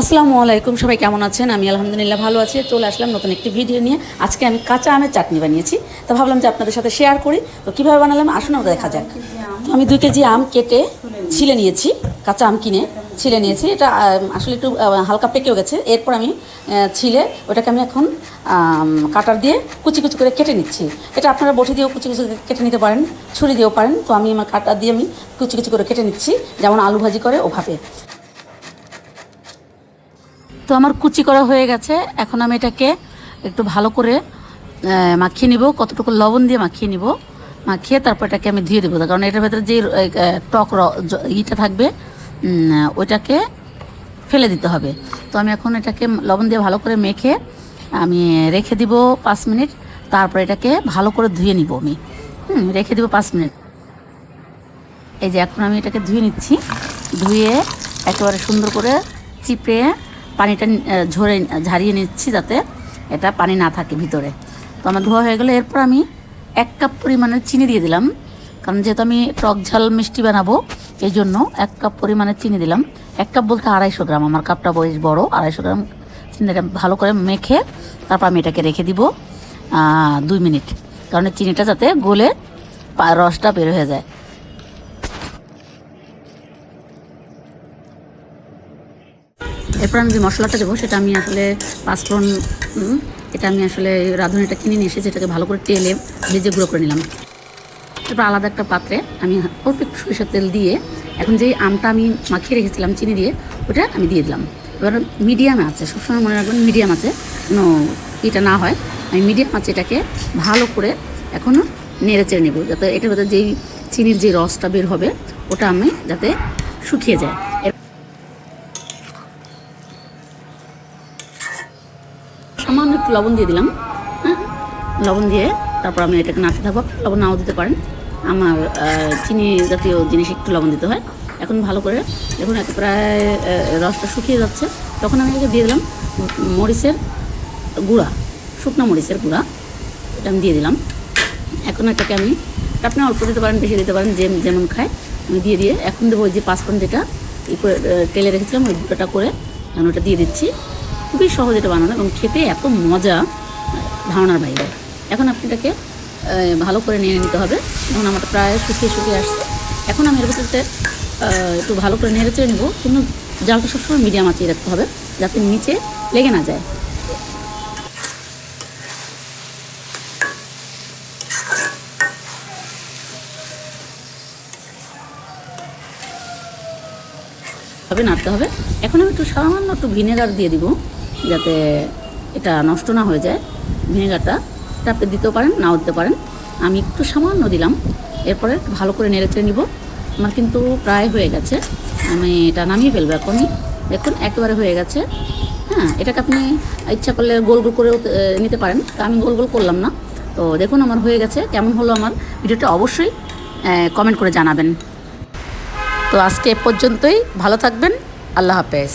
আসসালামু আলাইকুম, সবাই কেমন আছেন? আমি আলহামদুলিল্লাহ ভালো আছি। চলে আসলাম নতুন একটি ভিডিও নিয়ে। আজকে আমি কাঁচা আমের চাটনি বানিয়েছি। তো ভাবলাম যে আপনাদের সাথে শেয়ার করি। তো কীভাবে বানালাম? আসুন ওটা দেখা যাক। আমি দুই কেজি আম কেটে ছিলে নিয়েছি, কাঁচা আম কিনে ছিলে নিয়েছি। এটা আসলে একটু হালকা পেকেও গেছে। এরপর আমি ছিলে ওটাকে আমি এখন কাটার দিয়ে কুচি কুচি করে কেটে নিচ্ছি। এটা আপনারা বটি দিয়েও কুচি কুচি কেটে নিতে পারেন, ছুরি দিয়েও পারেন। তো আমি আমার কাটার দিয়ে আমি কুচি কুচি করে কেটে নিচ্ছি। যেমন আলু ভাজি করে ওভাবে। তো আমার কুচি করা হয়ে গেছে, এখন আমি এটাকে একটু ভালো করে মাখিয়ে নিব, কতটুকু লবণ দিয়ে মাখিয়ে নিব, মাখিয়ে তারপর এটাকে আমি ধুয়ে দেবো। কারণ এটার ভেতরে যে টক ইটা থাকবে ওইটাকে ফেলে দিতে হবে। তো আমি এখন এটাকে লবণ দিয়ে ভালো করে মেখে আমি রেখে দিব পাঁচ মিনিট, তারপর এটাকে ভালো করে ধুয়ে নিব আমি। হুম, রেখে দিব পাঁচ মিনিট। এই যে এখন আমি এটাকে ধুয়ে নিচ্ছি, ধুয়ে একেবারে সুন্দর করে চিপে পানিটা ঝরে ঝারিয়ে নিচ্ছি যাতে এটা পানি না থাকে ভিতরে। তো আমার ধোয়া হয়ে গেলে এরপর আমি এক কাপ পরিমাণের চিনি দিয়ে দিলাম। কারণ যেহেতু আমি টক ঝাল মিষ্টি বানাবো, এই জন্য এক কাপ পরিমাণের চিনি দিলাম। এক কাপ বলতে আড়াইশো গ্রাম, আমার কাপটা বেশ বড়, আড়াইশো গ্রাম চিনিটা ভালো করে মেখে তারপর আমি এটাকে রেখে দিব দুই মিনিট। কারণ চিনিটা যাতে গলে রসটা বের হয়ে যায়। এরপর আমি যে মশলাটা দেবো, সেটা আমি আসলে পাঁচফোড়ন এটা আমি আসলে রাঁধুনিটা কিনে নিয়ে এসে যেটাকে ভালো করে তেলে ভেজে গুঁড়ো করে নিলাম। এরপর আলাদা একটা পাত্রে আমি অল্প একটু সরিষার তেল দিয়ে এখন যেই আমটা আমি মাখিয়ে রেখেছিলাম চিনি দিয়ে, ওটা আমি দিয়ে দিলাম। এবার মিডিয়াম আছে, সবসময় মনে রাখবেন মিডিয়াম আছে কোনো এটা না হয়। আমি মিডিয়াম আছে এটাকে ভালো করে এখনও নেড়ে চেড়ে নেব, যাতে এটার ভেতরে যেই চিনির যে রসটা বের হবে, ওটা আমি যাতে শুকিয়ে যায় এর- সামান্য একটু লবণ দিয়ে দিলাম হ্যাঁ? লবণ দিয়ে তারপর আমি এটাকে নাড়তে থাকব। লবণ নাও দিতে পারেন। আমার চিনি জাতীয় জিনিস একটু লবণ দিতে হয়। এখন ভালো করে দেখুন, একে প্রায় রসটা শুকিয়ে যাচ্ছে। তখন আমি এটাকে দিয়ে দিলাম মরিচের গুঁড়া, শুকনো মরিচের গুঁড়া। এটা আমি দিয়ে দিলাম। এখন এটাকে আমি আপনি অল্প দিতে পারেন, বেশি দিতে পারেন, যে, যেমন খায়, আমি দিয়ে দিয়ে এখন দেবো ওই যে পাঁচফোড়ন যেটা ই করে তেলে রেখেছিলাম, ওই গুঁড়োটা করে, এখন ওটা দিয়ে দিচ্ছি। খুবই সহজ এটা বানানো এবং খেতে এত মজা ধারণার বাইরে। এখন আপনি এটাকে ভালো করে নিয়ে নিতে হবে। এখন আমার প্রায় শুকিয়ে শুকিয়ে আসছে। এখন আমি এর ভিতরে একটু ভালো করে নেড়ে চেড়ে নেব। কিন্তু জালটা সবসময় মিডিয়াম আঁচিয়ে রাখতে হবে, যাতে নিচে লেগে না যায়। হবে, নাড়তে হবে। এখন আমি একটু সামান্য একটু ভিনেগার দিয়ে দিব। যাতে এটা নষ্ট না হয়ে যায়। ভিনেগারটা এটা আপনি দিতেও পারেন, নাও দিতে পারেন। আমি একটু সামান্য দিলাম। এরপরে ভালো করে নেড়ে চেড়ে নিব। আমার কিন্তু প্রায় হয়ে গেছে। আমি এটা নামিয়ে ফেলব এখনই। দেখুন, একেবারে হয়ে গেছে। হ্যাঁ এটাকে আপনি ইচ্ছা করলে গোল গোল করেও নিতে পারেন। তা আমি গোল গোল করলাম না। তো দেখুন, আমার হয়ে গেছে। কেমন হলো আমার ভিডিওটা অবশ্যই কমেন্ট করে জানাবেন। তো আজকে এ পর্যন্তই। ভালো থাকবেন। আল্লাহ হাফেজ।